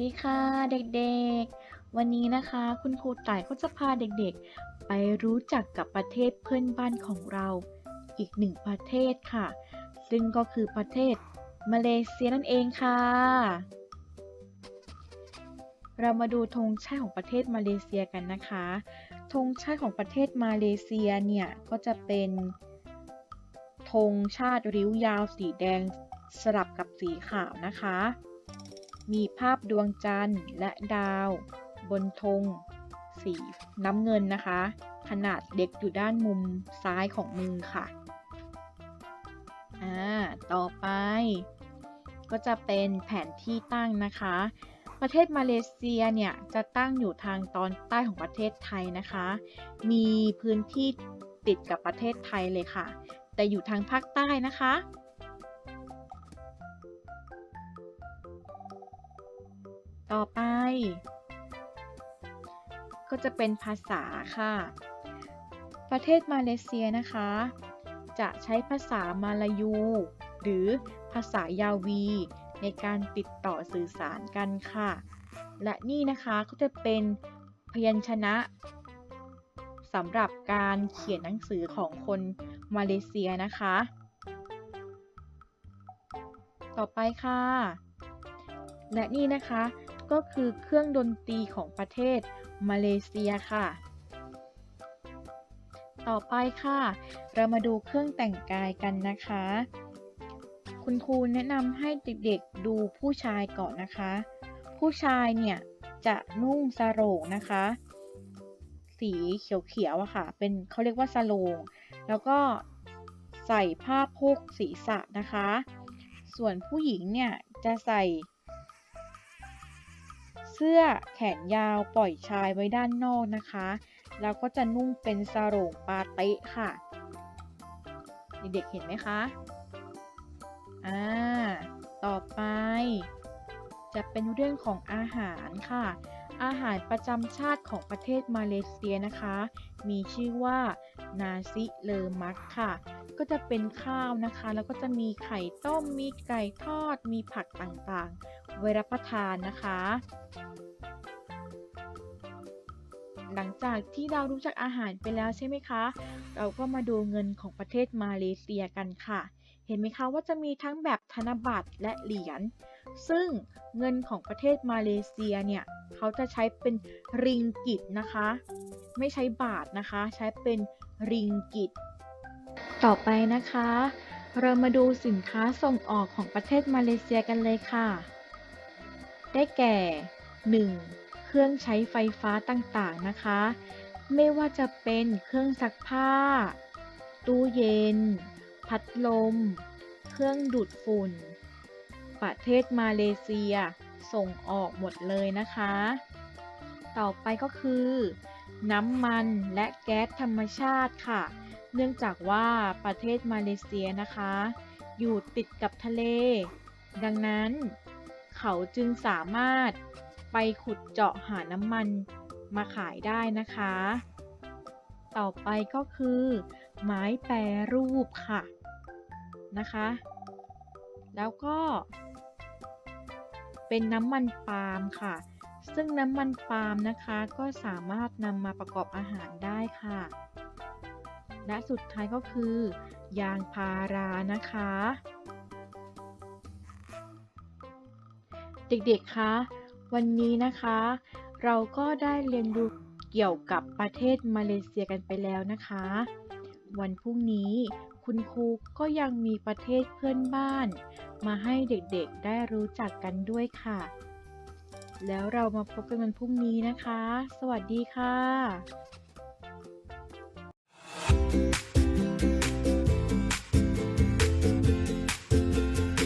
ดีค่ะเด็กๆ วันนี้นะคะคุณครูต่ายก็จะพาเด็กๆ ไปรู้จักกับประเทศเพื่อนบ้านของเรา อีกหนึ่งประเทศค่ะ ซึ่งก็คือประเทศมาเลเซียนั่นเองค่ะ เรามาดูธงชาติของประเทศมาเลเซียกันนะคะธงชาติของประเทศมาเลเซียเนี่ยก็จะเป็นธงชาติริ้วยาวสีแดงสลับกับสีขาวนะคะ มีภาพดวงจันทร์และดาว บนธงสีน้ำเงินนะคะ ขนาดเล็กอยู่ด้านมุมซ้ายของมือค่ะ อ่า ต่อไป ก็จะเป็นแผนที่ตั้งนะคะ ประเทศมาเลเซียเนี่ยจะตั้งอยู่ทางตอนใต้ของประเทศไทยนะคะ มีพื้นที่ติดกับประเทศไทยเลยค่ะ แต่อยู่ทางภาคใต้นะคะ ต่อไป ก็จะเป็นภาษาค่ะ ประเทศมาเลเซียนะคะ จะใช้ภาษามาลายู หรือภาษายาวี ในการติดต่อสื่อสารกันค่ะ และนี่นะคะก็จะเป็นพยัญชนะสำหรับการเขียนหนังสือของคนมาเลเซียนะคะ ต่อไปค่ะ และนี่นะคะ ก็คือเครื่องดนตรีของประเทศมาเลเซียค่ะ ต่อไปค่ะ เรามาดูเครื่องแต่งกายกันนะคะ คุณครูแนะนำให้เด็กๆดูผู้ชายก่อนนะคะ ผู้ชายเนี่ยจะนุ่งสโรงนะคะ สีเขียวๆอะค่ะ เป็นเขาเรียกว่าสโรงแล้วก็ใส่ผ้าโพกศีรษะนะคะ ส่วนผู้หญิงเนี่ยจะใส่ สื้อแขนยาวปล่อยชายไว้ด้านนอกนะคะ แล้วก็จะนุ่งเป็นสโรงปาเต๊ะค่ะ เด็กๆเห็นไหมคะ อ่า ต่อไป จะเป็นเรื่องของอาหารค่ะ อาหารประจำชาติของประเทศมาเลเซียนะคะ มีชื่อว่านาซิเลอมักค่ะ ก็จะเป็นข้าวนะคะ แล้วก็จะมีไข่ต้ม มีไก่ทอด มีผักต่างๆ ไว้รับประทานนะคะ หลังจากที่เรารู้จักอาหารไปแล้วใช่ไหมคะ เราก็มาดูเงินของประเทศมาเลเซียกันค่ะ เห็นไหมคะว่าจะมีทั้งแบบธนบัตรและเหรียญ ซึ่งเงินของประเทศมาเลเซียเนี่ยเขาจะใช้เป็นริงกิตนะคะ ไม่ใช้บาทนะคะ ใช้เป็นริงกิต ต่อไปนะคะ เรามาดูสินค้าส่งออกของประเทศมาเลเซียกันเลยค่ะ ได้แก่ 1. เครื่องใช้ไฟฟ้าต่างๆนะคะ ไม่ว่าจะเป็นเครื่องซักผ้า ตู้เย็น พัดลม เครื่องดูดฝุ่น ประเทศมาเลเซียส่งออกหมดเลยนะคะ ต่อไปก็คือ น้ำมันและแก๊สธรรมชาติค่ะ เนื่องจากว่าประเทศมาเลเซียนะคะ อยู่ติดกับทะเล ดังนั้น เขาจึงสามารถไปขุดเจาะหาน้ำมันมาขายได้นะคะ ต่อไปก็คือ ไม้แปรรูปค่ะนะคะ แล้วก็ เป็นน้ำมันปาล์มค่ะ ซึ่งน้ำมันปาล์มนะคะก็สามารถนำมาประกอบอาหารได้ค่ะ และสุดท้ายก็คือ ยางพารานะคะ เด็กๆ คะ วันนี้นะคะ เราก็ได้เรียนรู้เกี่ยวกับประเทศมาเลเซียกันไปแล้วนะคะ วันพรุ่งนี้คุณครูก็ยังมีประเทศเพื่อนบ้าน มาให้เด็กๆ ได้รู้จักกันด้วยค่ะ แล้วเรามาพบกันวันพรุ่งนี้นะคะ สวัสดีค่ะ